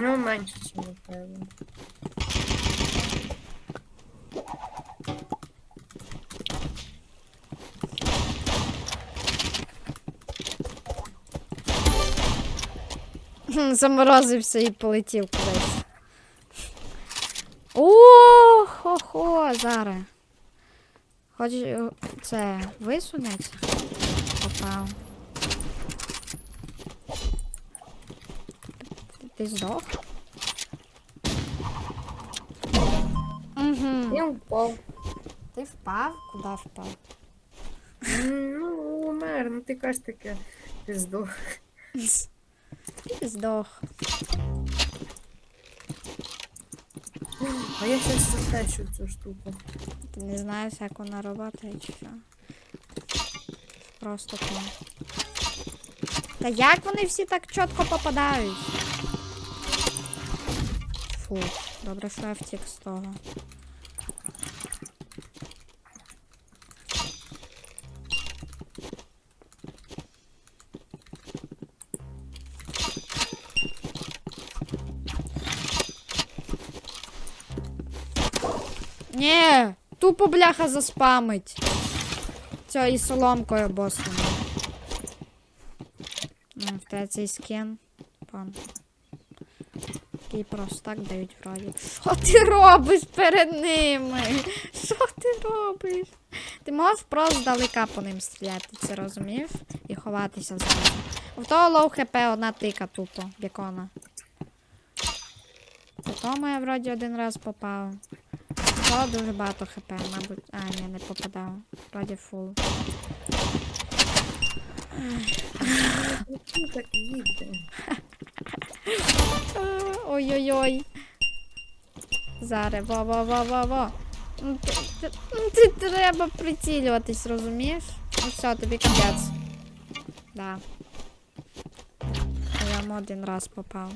Ну, менше, ніж. Хм, Заморозився і полетів кудись. О, хо-хо, зараз. Хочеш е, це висунеться? Попав. Ти здох? Угу. Я впав. Ти впав? Куди впав? Ну, умер, ну ти кажеш таке. Ти здох. Ти здох. А я щас затещу цю штуку. Ти не знаєш, як вона працює чи що? Просто то. Та як вони всі так чітко попадають? Фу, добре, що я втік з того. Ні, тупо бляха заспамить. Це і соломкою. Ну, в цей скін. Пан. Який просто так дають вроді. Що ти робиш перед ними? Що ти робиш? Ти можеш просто здалека по ним стріляти, це розумів? І ховатися зразу. У того лоу хп одна тика тупо, бікона. Тому я вроді один раз попав. Було дуже багато хп, мабуть. А, ні, не попадав. Вроді фул. Ну, так їде. Е, Ой-ой-ой. Зараз, во-во-во-во-во. Ну, ти- ну, Ти треба прицілюватись, розумієш? Ну все, тобі капець. Да. Я один раз попав.